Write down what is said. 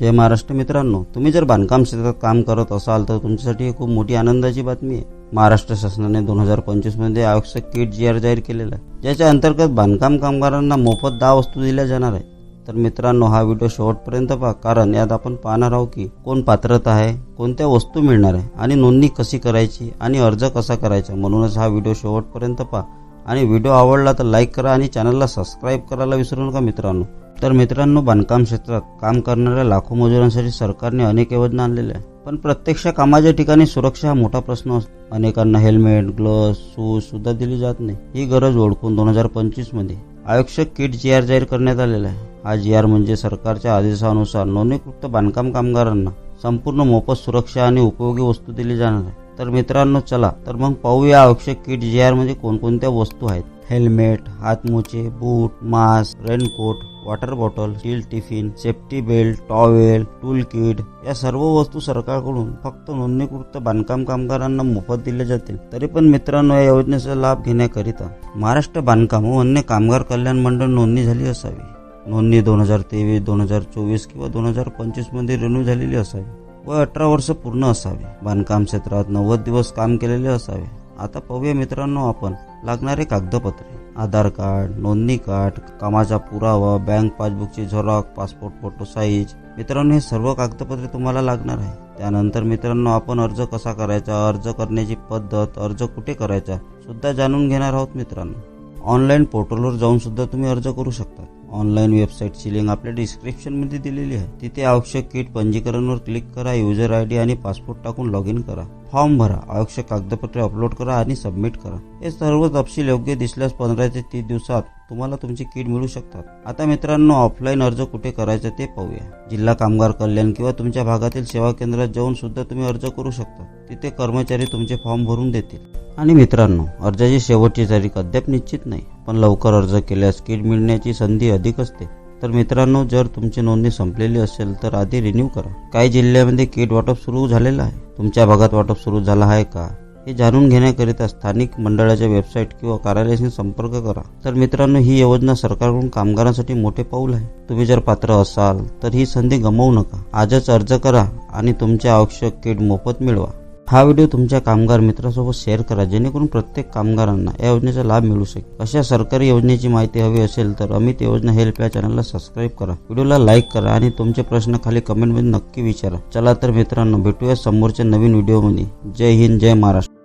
जय महाराष्ट्र मित्रांनो तुम्ही जर बांधकाम क्षेत्रात काम करत असाल तर तुमच्यासाठी ही खूप मोठी आनंदाची बातमी आहे. महाराष्ट्र शासनाने दोन हजार पंचवीसमध्ये आवश्यक किट जी आर जाहीर केलेला आहे. ज्याच्या अंतर्गत बांधकाम कामगारांना मोफत दहा वस्तू दिल्या जाणार आहे तर मित्रांनो हा व्हिडिओ शेवटपर्यंत पहा कारण यात आपण पाहणार आहोत की कोण पात्रता आहे कोणत्या वस्तू मिळणार आहे आणि नोंदणी कशी करायची आणि अर्ज कसा करायचा. म्हणूनच हा व्हिडिओ शेवटपर्यंत पहा. आणि व्हिडिओ आवडला तर लाईक करा आणि चॅनलला सबस्क्राईब करायला विसरू नका मित्रांनो. तर मित्रांनो बांधकाम क्षेत्रात काम करणाऱ्या लाखो मजुरांसाठी सरकारने अनेक योजना आणलेल्या आहेत. पण प्रत्यक्ष कामाच्या ठिकाणी सुरक्षा हा मोठा प्रश्न असतो. अनेकांना हेल्मेट ग्लोव्ह शूज सुद्धा दिली जात नाही. ही गरज ओळखून दोन हजार पंचवीसमध्ये आवश्यक किट जी आर जाहीर करण्यात आलेला आहे. हा जी आर म्हणजे सरकारच्या आदेशानुसार नोंदणीकृत बांधकाम कामगारांना संपूर्ण मोफत सुरक्षा आणि उपयोगी वस्तू दिली जाणार आहे. तर मित्रांनो चला. तर मग पाहूया आवश्यक किट जी आरमध्ये कोणकोणत्या वस्तू आहेत. Helmet हातमोचे boot mask raincoat water bottle steel tiffin safety belt towel tool kit या सर्व वस्तू सरकारकडून फक्त नोंदणीकृत बांधकाम कामगारांना मोफत दिल्या जातील. तरी पण मित्रांनो या योजनेचा लाभ घेण्याकरिता महाराष्ट्र बांधकाम व अन्य कामगार कल्याण मंडळ नोंदणी झाली असावी. नोंदणी दोन हजार तेवीस दोन हजार चोवीस किंवा दोन हजार पंचवीसमध्ये रिन्यू झालेली असावी. व अठरा वर्ष पूर्ण असावे. बांधकाम क्षेत्रात नव्वद दिवस काम केलेले असावे. आता पाहूया मित्रांनो आपण लागणारे कागदपत्रे. आधार कार्ड नोंदणी कार्ड कामाचा पुरावा बँक पासबुकची झेरॉक्स पासपोर्ट फोटो साईज. मित्रांनो हे सर्व कागदपत्रे तुम्हाला लागणार आहे. त्यानंतर मित्रांनो आपण अर्ज कसा करायचा अर्ज करण्याची पद्धत अर्ज कुठे करायचा सुद्धा जाणून घेणार आहोत मित्रांनो. ऑनलाईन पोर्टलवर जाऊन सुद्धा तुम्ही अर्ज करू शकता. ऑनलाईन वेबसाईटची लिंक आपल्या डिस्क्रिप्शनमध्ये दिलेली आहे. तिथे आवश्यक किट पंजीकरणवर क्लिक करा युजर आय डी आणि पासपोर्ट टाकून लॉग इन करा. फॉर्म भरा आवश्यक कागदपत्रे अपलोड करा आणि सबमिट करा. हे सर्व तपशील योग्य दिसल्यास पंधरा ते तीस दिवसात तुम्हाला तुमची किट मिळू शकतात. आता मित्रांनो ऑफलाईन अर्ज कुठे करायचा ते पाहूया. जिल्हा कामगार कल्याण किंवा तुमच्या भागातील सेवा केंद्रात जाऊन सुद्धा तुम्ही अर्ज करू शकता. तिथे कर्मचारी तुमचे फॉर्म भरून देतील. आणि मित्रांनो अर्जाची शेवटची तारीख अद्याप निश्चित नाही पण लवकर अर्ज केल्यास किट मिळण्याची संधी अधिक असते. तर मित्रांनो जर तुमची नोंदणी संपलेली असेल तर आधी रिन्यू करा. काही जिल्ह्यामध्ये किट वाटप सुरू झालेलं आहे. तुमच्या भागात वाटप सुरू झाला आहे का? हे जाणून घेण्याकरिता स्थानिक मंडळाच्या वेबसाईट किंवा कार्यालयाशी संपर्क करा. तर मित्रांनो ही योजना सरकारकडून कामगारांसाठी मोठे पाऊल आहे. तुम्ही जर पात्र असाल तर ही संधी गमावू नका. आजच अर्ज करा आणि तुमच्या आवश्यक किट मोफत मिळवा. हा व्हिडिओ तुमच्या कामगार मित्रासोबत शेअर करा जेणेकरून प्रत्येक कामगारांना या योजनेचा लाभ मिळू शकेल. अशा सरकारी योजनेची माहिती हवी असेल तर अमित योजना हेल्प या चॅनलला सबस्क्राईब करा. व्हिडिओला लाईक करा आणि तुमचे प्रश्न खाली कमेंटमध्ये नक्की विचारा. चला तर मित्रांनो भेटूया समोरच्या नवीन व्हिडिओमध्ये. जय हिंद जय महाराष्ट्र.